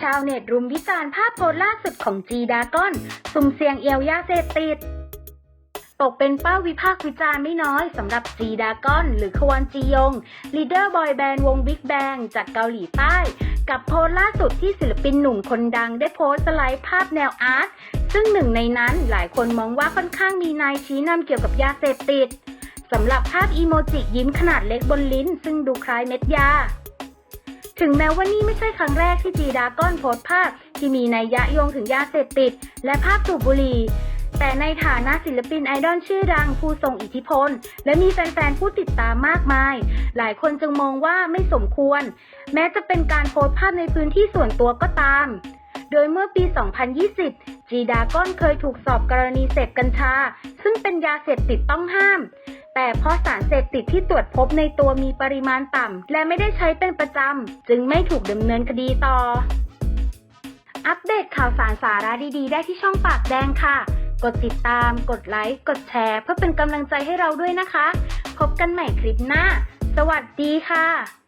ชาวเน็ตรุมวิจารณ์ภาพโพสล่าสุดของจีดากอน สุ่มเสี่ยงเอวยาเสพติด ตกเป็นเป้าวิพากษ์วิจารณ์ไม่น้อยสำหรับจีดากอน หรือควอนจียง ลีดเดอร์บอยแบนด์วงบิ๊กแบงจากเกาหลีใต้ กับโพสล่าสุดที่ศิลปินหนุ่มคนดังได้โพสต์สไลด์ภาพแนวอาร์ต ซึ่งหนึ่งในนั้นหลายคนมองว่าค่อนข้างมีนายชี้นำเกี่ยวกับยาเสพติดสำหรับภาพอีโมจิยิ้มขนาดเล็กบนลิ้น ซึ่งดูคล้ายเม็ดยา ถึงแม้ว่านี่ไม่ใช่ครั้งแรกที่จีดาก้อนโพสต์ภาพที่มีนัยยะโยงถึงยาเสพติด และภาพสูบบุหรี่แต่ในฐานะศิลปินไอดอลชื่อดังผู้ทรงอิทธิพล และมีแฟนๆ ผู้ติดตามมากมาย หลายคนจึงมองว่าไม่สมควร แม้จะเป็นการโพสต์ภาพในพื้นที่ส่วนตัวก็ตาม โดยเมื่อปี 2020 จีดาก้อนเคยถูกสอบกรณีเสพกัญชา ซึ่งเป็นยาเสพติดต้องห้าม แต่เพราะสารเสพติดที่ตรวจพบในตัวมีปริมาณต่ำ และไม่ได้ใช้เป็นประจำ จึงไม่ถูกดำเนินคดีต่อ อัปเดตข่าวสารสาระดี ๆ ได้ที่ช่องปากแดงค่ะ กดติดตาม กดไลค์ กดแชร์ เพื่อเป็นกำลังใจให้เราด้วยนะคะ พบกันใหม่คลิปหน้า สวัสดีค่ะ